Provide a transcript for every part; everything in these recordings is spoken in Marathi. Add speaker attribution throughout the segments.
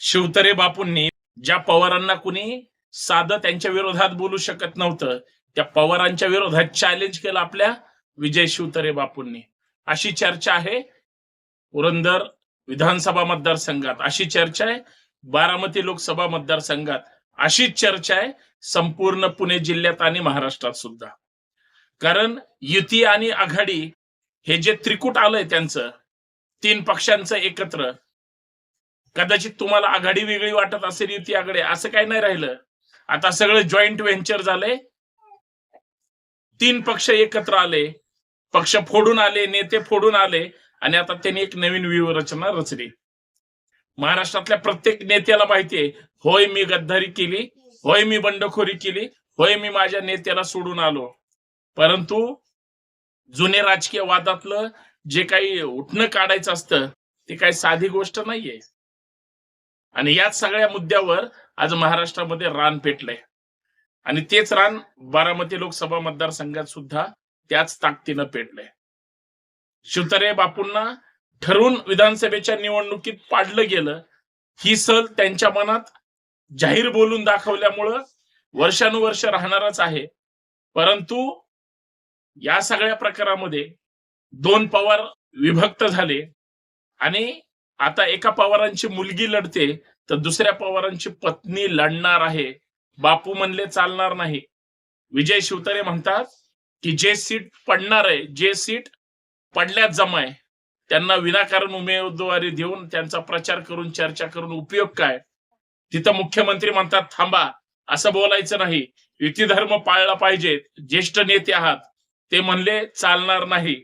Speaker 1: शिवतरे बापूंनी ज्या पवारांना कुणी साधं त्यांच्या विरोधात बोलू शकत नव्हतं त्या पवारांच्या विरोधात चॅलेंज केलं आपल्या विजय शिवतरे बापूंनी. अशी चर्चा आहे पुरंदर विधानसभा मतदारसंघात. अशी चर्चा आहे बारामती लोकसभा मतदारसंघात. अशीच चर्चा आहे संपूर्ण पुणे जिल्ह्यात आणि महाराष्ट्रात सुद्धा. कारण युती आणि आघाडी हे जे त्रिकूट आलंय त्यांचं तीन पक्षांचं एकत्र कदाचित तुम्हाला आघाडी वेगळी वाटत असेल युती आघाडी असं काही नाही राहिलं. आता सगळं जॉईंट व्हेंचर झालंय. तीन पक्ष एकत्र आले. पक्ष फोडून आले नेते फोडून आले आणि आता त्यांनी एक नवीन व्यूहरचना रचली. महाराष्ट्रातल्या प्रत्येक नेत्याला माहितीये होय मी गद्दारी केली होय मी बंडखोरी केली होय मी माझ्या नेत्याला सोडून आलो. परंतु जुने राजकीय वादातलं जे काही उठणं काढायचं असतं ते काही साधी गोष्ट नाहीये. आणि याच सगळ्या मुद्द्यावर आज महाराष्ट्रामध्ये रान पेटलंय. आणि तेच रान बारामती लोकसभा मतदारसंघात सुद्धा त्याच ताकदीनं पेटलंय. शिवतरे बापूंना ठरवून विधानसभेच्या निवडणुकीत पाडलं गेलं ही सल त्यांच्या मनात जाहीर बोलून दाखवल्यामुळं वर्षानुवर्ष राहणारच आहे. परंतु या सगळ्या प्रकारामध्ये दोन पवार विभक्त झाले आणि आता एका पवारांची मुलगी लढते तर दुसऱ्या पवारांची पत्नी लढणार आहे. बापू म्हणले चालणार नाही. विजय शिवतरे म्हणतात की जे सीट पडणार आहे जे सीट पडल्यात जमाय त्यांना विनाकारण उमेदवारी देऊन त्यांचा प्रचार करून चर्चा करून उपयोग काय? तिथं मुख्यमंत्री म्हणतात थांबा असं बोलायचं नाही. युती धर्म पाळला पाहिजे ज्येष्ठ नेते आहात. ते म्हणले चालणार नाही.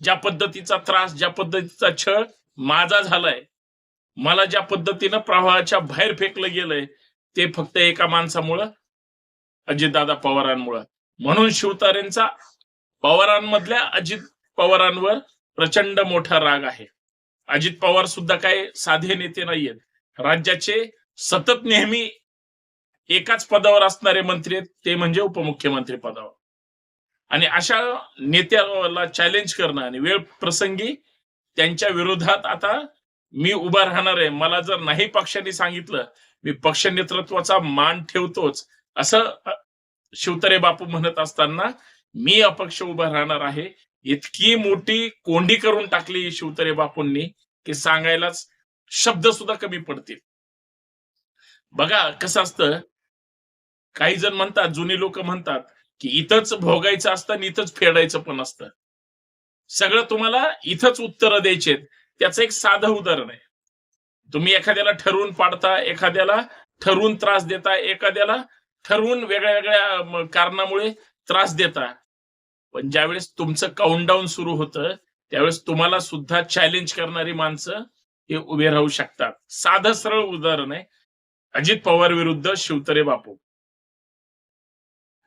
Speaker 1: ज्या पद्धतीचा त्रास ज्या पद्धतीचा छळ माझा झालाय. मला ज्या पद्धतीनं प्रवाहाच्या बाहेर फेकलं गेलंय ते फक्त एका माणसामुळं अजितदादा पवारांमुळं. म्हणून शिवतारेंचा पवारांमधल्या अजित पवारांवर प्रचंड मोठा राग आहे. अजित पवार सुद्धा काही साधे नेते नाहीयेत. राज्याचे सतत नेहमी एकाच पदावर असणारे मंत्री आहेत ते म्हणजे उपमुख्यमंत्री पदावर. आणि अशा नेत्याला चॅलेंज करणं आणि वेळ प्रसंगी त्यांच्या विरोधात आता मी उभा राहणार आहे. मला जर नाही पक्षाने सांगितलं मी पक्ष नेतृत्वाचा मान ठेवतोच. असं शिवतरे बापू म्हणत असताना मी अपक्ष उभा राहणार आहे. इतकी मोठी कोंडी करून टाकली शिवतरे बापूंनी की सांगायलाच शब्द सुद्धा कमी पडतील. बघा कसं असतं. काही जण म्हणतात जुनी लोक म्हणतात की इथंच भोगायचं असतं आणि इथंच फेडायचं पण असतं. सगळं तुम्हाला इथंच उत्तरं द्यायचे त्याचं एक साधं उदाहरण आहे. तुम्ही एखाद्याला ठरवून पाडता एखाद्याला ठरवून त्रास देता एखाद्याला ठरवून वेगळ्या वेगळ्या कारणामुळे त्रास देता. पण ज्यावेळेस तुमचं काउंटडाऊन सुरू होतं त्यावेळेस तुम्हाला सुद्धा चॅलेंज करणारी माणसं हे उभे राहू शकतात. साधं सरळ उदाहरण आहे. अजित पवार विरुद्ध शिवतरे बापू.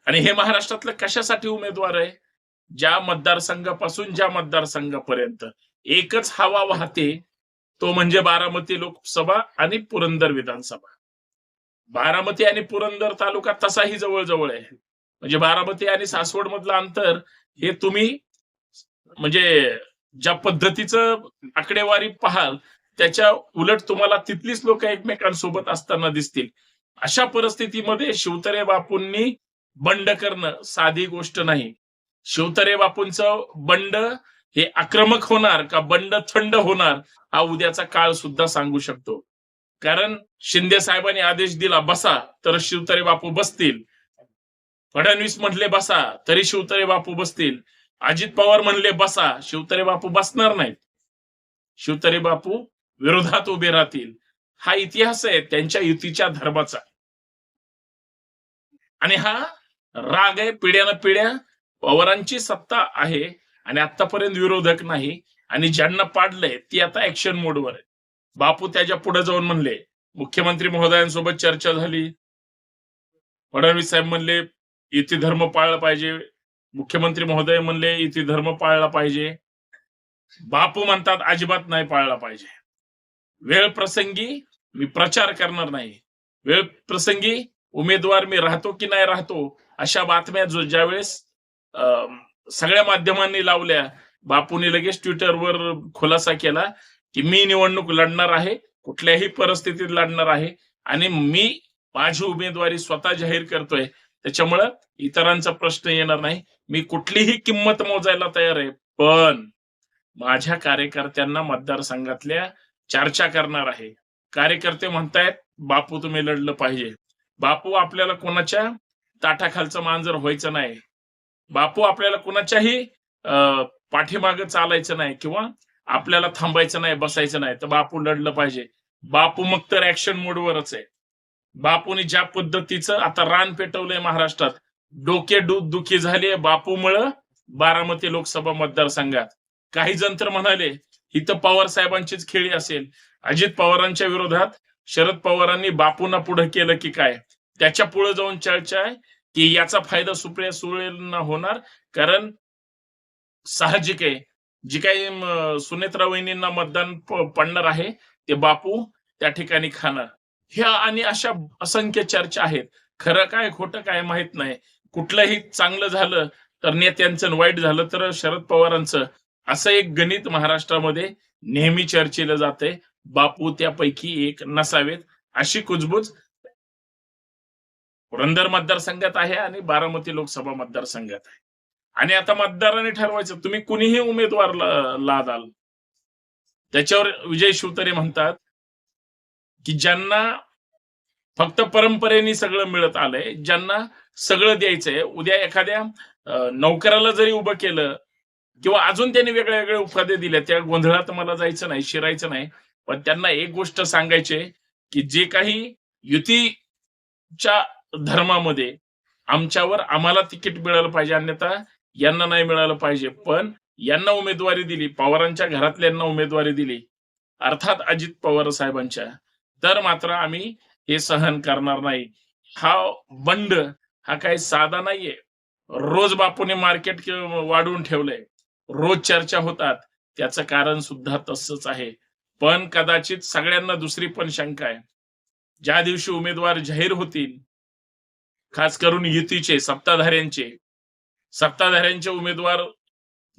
Speaker 1: आणि हे महाराष्ट्रातलं कशासाठी उमेदवार आहे? ज्या मतदारसंघापासून ज्या मतदारसंघापर्यंत एकच हवा वाहते तो म्हणजे बारामती लोकसभा आणि पुरंदर विधानसभा. बारामती आणि पुरंदर तालुका तसाही जवळजवळ आहे. म्हणजे बारामती आणि सासवड मधलं अंतर हे तुम्ही म्हणजे ज्या पद्धतीचं आकडेवारी पाहाल त्याच्या उलट तुम्हाला तिथलीच लोक एकमेकांसोबत असताना दिसतील. अशा परिस्थितीमध्ये शिवतरे बापूंनी बंड करणं साधी गोष्ट नाही. शिवतरे बापूंचं बंड हे आक्रमक होणार का बंड थंड होणार हा उद्याचा काळ सुद्धा सांगू शकतो. कारण शिंदे साहेबांनी आदेश दिला बसा तर शिवतरे बापू बसतील. फडणवीस म्हटले बसा तरी शिवतरे बापू बसतील. अजित पवार म्हणले बसा शिवतरे बापू बसणार नाहीत. शिवतरे बापू विरोधात उभे राहतील. हा इतिहास आहे त्यांच्या युतीच्या धर्माचा. आणि हा राग आहे पिढ्यानं पिढ्या पवारांची सत्ता आहे आणि आतापर्यंत विरोधक नाही आणि ज्यांना पाडलंय ती आता ऍक्शन मोडवर आहे बापू त्याच्या पुढे जाऊन म्हणले मुख्यमंत्री महोदयांसोबत चर्चा झाली. फडणवीस साहेब म्हणले इथे धर्म पाळला पाहिजे. मुख्यमंत्री महोदय म्हणले इथे धर्म पाळला पाहिजे. बापू म्हणतात अजिबात नाही पाळला पाहिजे. वेळ प्रसंगी मी प्रचार करणार नाही. वेळ प्रसंगी उमेदवार मी राहतो की नाही राहतो अशा बातम्या जो ज्यावेळेस सगळ्या माध्यमांनी लावल्या. बापूने लगेच ट्विटरवर खुलासा केला की मी निवडणूक लढणार आहे कुठल्याही परिस्थितीत लढणार आहे आणि मी माझी उमेदवारी स्वतः जाहीर करतोय. त्याच्यामुळं इतरांचा प्रश्न येणार नाही. मी कुठलीही किंमत मोजायला तयार आहे पण माझ्या कार्यकर्त्यांना मतदारसंघातल्या चर्चा करणार आहे. कार्यकर्ते म्हणतायत बापू तुम्ही लढलं पाहिजे. बापू आपल्याला कोणाच्या ताठाखालचं मांजर व्हायचं नाही. बापू आपल्याला कुणाच्याही पाठीमाग चालायचं नाही किंवा आपल्याला थांबायचं नाही बसायचं नाही तर बापू लढलं पाहिजे. बापू मग तर ऍक्शन मोडवरच आहे. बापूने ज्या पद्धतीचं आता रान पेटवलंय महाराष्ट्रात डोके दु दुखी झाले बापूमुळं बारामती लोकसभा मतदारसंघात. काही जण तर म्हणाले इथं पवार साहेबांचीच खेळी असेल. अजित पवारांच्या विरोधात शरद पवारांनी बापूंना पुढे केलं की काय? त्याच्या पुढे जाऊन चर्चा आहे. की याचा फायदा सुप्रिया सुळेंना होणार. कारण साहजिक आहे. जी काही सुनेत्रा वहिनींना मतदान पडणार आहे ते बापू त्या ठिकाणी खाणार. ह्या आणि अशा असंख्य चर्चा आहेत. खरं काय खोटं काय माहीत नाही. कुठलंही चांगलं झालं तर नेत्यांचं वाईट झालं तर शरद पवारांचं. असं एक गणित महाराष्ट्रामध्ये नेहमी चर्चेलं जाते बापू त्यापैकी एक नसावेत. अशी कुजबूज पुरंदर मतदारसंघात आहे आणि बारामती लोकसभा मतदारसंघात आहे. आणि आता मतदारांनी ठरवायचं तुम्ही कुणीही उमेदवार लादाल. त्याच्यावर विजय शिवतरे म्हणतात की ज्यांना फक्त परंपरेने सगळं मिळत आलंय ज्यांना सगळं द्यायचंय उद्या एखाद्या नौकराला जरी उभं केलं किंवा अजून त्यांनी वेगळ्या वेगळ्या उपाध्या दिल्या त्या गोंधळात मला जायचं नाही शिरायचं नाही पण त्यांना एक गोष्ट सांगायची आहे की जे काही युतीच्या धर्मामध्ये. आमच्यावर आम्हाला तिकीट मिळालं पाहिजे अन्यथा यांना नाही मिळालं पाहिजे. पण यांना उमेदवारी दिली पवारांच्या घरातल्यांना उमेदवारी दिली. अर्थात अजित पवार साहेबांच्या. तर मात्र आम्ही हे सहन करणार नाही. हा बंड हा काही साधा नाहीये. रोज बापूने मार्केट वाढवून ठेवलंय. रोज चर्चा होतात. त्याचं कारण सुद्धा तसंच आहे. पण कदाचित सगळ्यांना दुसरी पण शंका आहे. ज्या दिवशी उमेदवार जाहीर होतील खास करून युतीचे सत्ताधाऱ्यांचे. सत्ताधाऱ्यांचे उमेदवार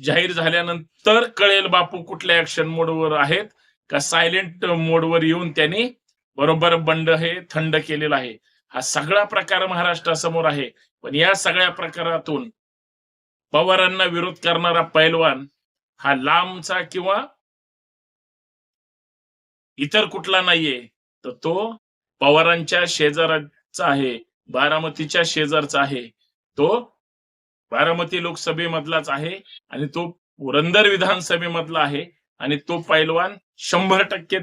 Speaker 1: जाहीर झाल्यानंतर कळेल बापू कुठल्या ऍक्शन मोडवर आहेत का सायलेंट मोडवर येऊन त्यांनी बरोबर बंड हे थंड केलेलं आहे. हा सगळा प्रकार महाराष्ट्रासमोर आहे. पण या सगळ्या प्रकारातून पवारांना विरोध करणारा पैलवान हा लांबचा किंवा इतर कुठला नाहीये तर तो पवारांच्या शेजाराचा आहे. बारामतीच्या शेजारचा आहे. तो बारामती लोकसभेमधलाच आहे आणि तो पुरंदर विधानसभेमधला आहे आणि तो पैलवान शंभर टक्के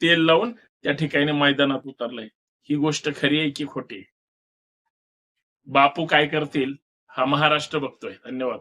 Speaker 1: तेल लावून त्या ठिकाणी मैदानात उतरलाय. ही गोष्ट खरी आहे की खोटी बापू काय करतील हा महाराष्ट्र बघतोय. धन्यवाद.